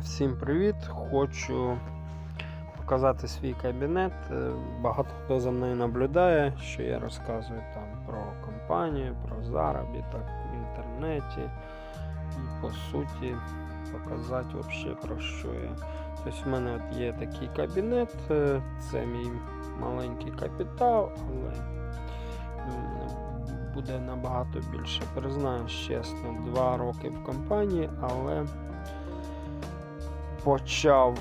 Всім привіт! Хочу показати свій кабінет. Е, Багато хто за мною наблюдає, що я розказую там про компанію, про заробіток в інтернеті. І по суті показати взагалі про що я. Тобто в мене от є такий кабінет, е, це мій маленький капітал, але буде набагато більше. Признаюсь чесно, два роки в компанії, але почав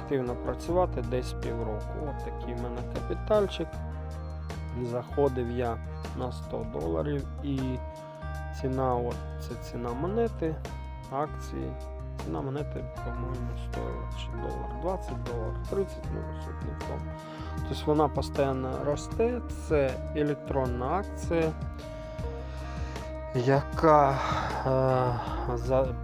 активно працювати десь півроку. От такий в мене капітальчик. Заходив я на 100 доларів і ціна, от це ціна монети, акції. Ціна монети, по-моєму, стоїла чи долар 20 доларів, 30, ну суть не в тому. Тобто вона постійно росте, це електронна акція, яка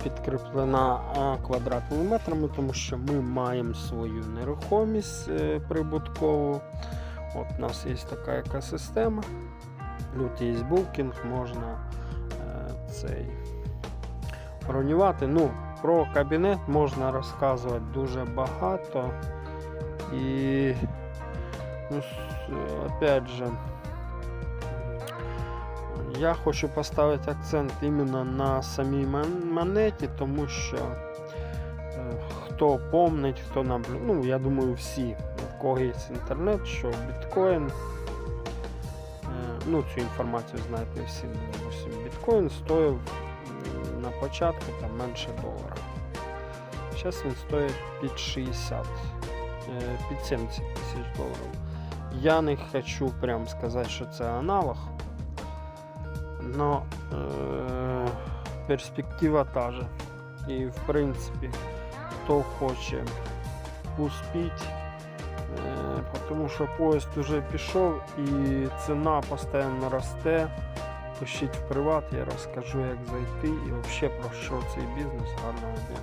підкріплена е, квадратними метрами, тому що ми маємо свою нерухомість е, прибуткову. От у нас є така екосистема. Тут є букінг, можна е, цей бронювати. Ну, про кабінет можна розказувати дуже багато. І ну, опять же, я хочу поставити акцент іменно на самій монеті, тому що е, хто помнить, хто наблю... ну я думаю, всі, в кого є інтернет, що біткоін, е, ну цю інформацію знаєте всі, допустим, біткоін стоїв на початку там менше долара. Зараз він стоїть під 60, е, під 70 тисяч доларів. Я не хочу прям сказати, що це аналог. Но е, перспектива та же. І в принципі, хто хоче успіть, е, тому що поїзд вже пішов і ціна постійно росте. Пишіть в приват, я розкажу, як зайти і взагалі про що цей бізнес гарного дня.